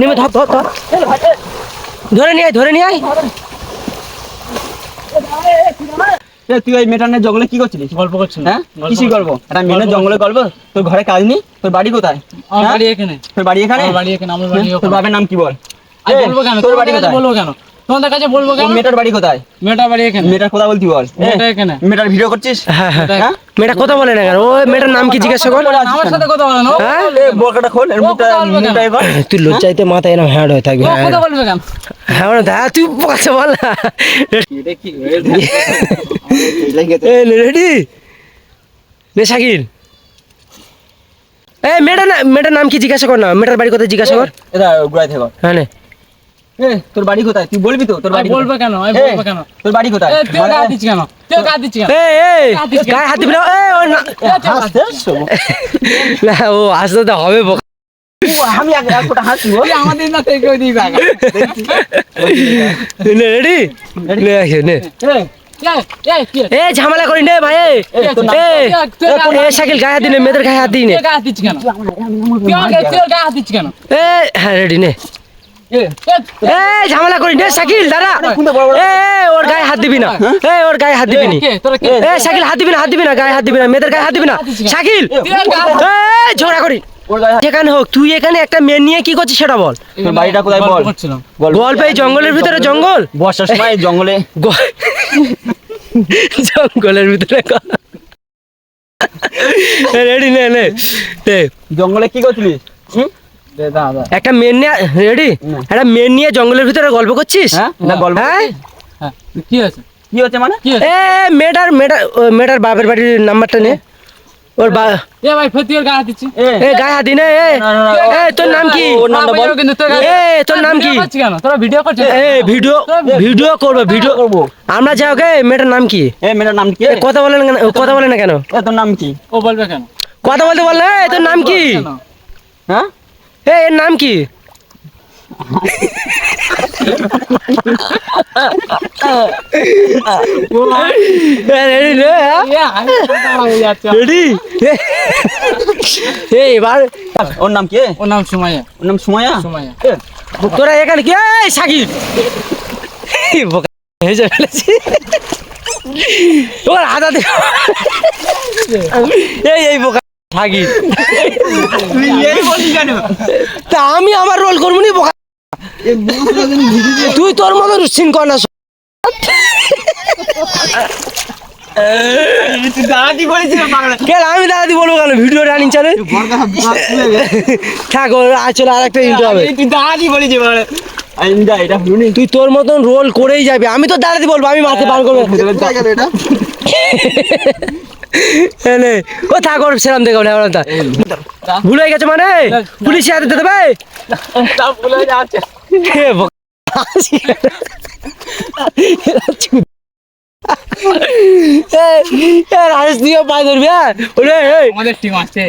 নেমে ধর ধর ধর। ধরে নিয়ে আয় ধরে নিয়ে আয়। তুই ওই মেটানের জঙ্গলে কি করছিলিস? গল্প করছিস হ্যাঁ? কিসি গল্প? একটা মেয়ের জঙ্গলে গল্প? তোর ঘরে কাজ নেই? তোর বাড়ি কোথায়? হ্যাঁ? বাড়ি এখানে। তোর বাড়ি এখানে? আমার বাড়ি এখানে আমার বাড়ি তোর ওখানে। বাবার নাম কি বল? বলব কেন? তোর বাড়ি কোথায়? বলব কেন? তোমাদের কাছে বলব কেন? মেয়েটার বাড়ি কোথায়? মেয়েটা বাড়ি এখানে। মেয়েটার কথা বলতি বল। এ, মেয়েটা এখানে। মেয়েটার ভিডিও করছিস? হ্যাঁ হ্যাঁ। হ্যাঁ? মেয়েটা কথা বলে না কেন? ও মেয়েটার নাম কি জিজ্ঞাসা কর আমার সাথে কথা বলে না। হ্যাঁ? কথা কেন? খোল এর মুখটা কথা মুখটা তুই লজ্জাইতে মাথায় এরকম হ্যাঁ হয়ে থাকবি। হ্যাঁ কথা বলবে কেন? হ্যাঁ দা তুই কথা বল রেডি? নে শাকিল। এ মেয়েটার নাম কি জিজ্ঞাসা কর না। মেয়েটার বাড়ি কোথায় জিজ্ঞাসা কর। এটা গুড়াই থেকে হ্যাঁ তোর বাড়ি কোথায়? তুই বলবি তো তোর বাড়ি বলব কেন? বলব কেন? তোর বাড়ি কোথায়? তুই গা দিচ্ছিস কেন? তুই গা দিচ্ছিস কেন? এ এ হাত দিস কেন? গায়ে হাত দিবি না? এ ও না। হাসতে আসছো? না ও আসতে তো হবে বোকা। আমি এক এক ফোঁটা হাসি ও। আমাদের না থেকে ওই নে। রেডি? নে নে। এ, ঝামেলা করি নে ভাই এ। শাকিল গায়ে হাত দিনে মেয়েদের গায়ে হাত দিই নে। কেন? এ হ্যাঁ রেডি নে। ঝামেলা করি নে। শাকিল দাঁড়া। ওর গায়ে হাত দিবি না। এ ওর গায়ে হাত দিবি নি। কে তোরা কে? এ শাকিল হাত দিবি না হাত দিবি না গায়ে হাত দিবি না মেয়েদের গায়ে হাত দিবি না। শাকিল! ঝগড়া করি যেখানে হোক তুই এখানে একটা মেয়ে নিয়ে কি করছিস সেটা বল। বাড়িটা কোথায় বল? গল্প এই জঙ্গলের ভিতরে জঙ্গল? বর্ষার সময় জঙ্গলে। জঙ্গলের ভিতরে রেডি নে। জঙ্গলে কি করছিলিস? একটা মেয়ে নিয়ে রেডি একটা মেয়ে নিয়ে জঙ্গলের ভিতরে গল্প করছিস? হ্যাঁ? না গল্প হ্যাঁ? হ্যাঁ। কি আছে কি হচ্ছে মানে? এ মেয়েটার মেয়েটার ও, মেয়েটার বাপের বাড়ির নাম্বারটা নে। ওর বা এ ভাই ফের তুই ওর গা দিচ্ছিস এ, গায়ে হাত দি নে এ। এ তোর নাম কি? ওর নামটা বল। কিন্তু তোর এ তোর নাম কি? কেন? তোরা ভিডিও করছিস এ ভিডিও ভিডিও করব ভিডিও করব। আমরা যাই ওকে মেয়েটার নাম কি? এ মেয়েটার নাম কি? কথা বলে না কথা বলে না কেন? এ তোর নাম কি? ও বলবে কেন? কথা বলতে বল না এ, তোর নাম কি? হ্যাঁ? এ এর নাম কি? এই এবার ওর নাম কি? ওর নাম সুমাইয়া। ওর নাম সুমাইয়া? সুমাইয়া। এ, তোরা এখানে কি? সাকিব! হেসে ফেলেছি। ওর হাতা দে এই এই বোকা। কেন? তা আমি আমার রোল করব নি তুই তোর মতো রুচিন কর না আমি বলব কেন? ভিডিও রানিং থাক আসলে আর একটা ইন্টার হবে। তুই তোর মতন রোল করেই যাবি। আমি তো দাঁড়াতে বলব আমি মাকে বার করব এনে ও থাক সেরাম দেখো না ওরা ভুলে গেছে মানে? পুলিশ হাতে দিতে তা ভুলে যাচ্ছে। তুইও পায়ে ধরবি হ্যাঁ? ওরে এই। আমাদের টিম আছে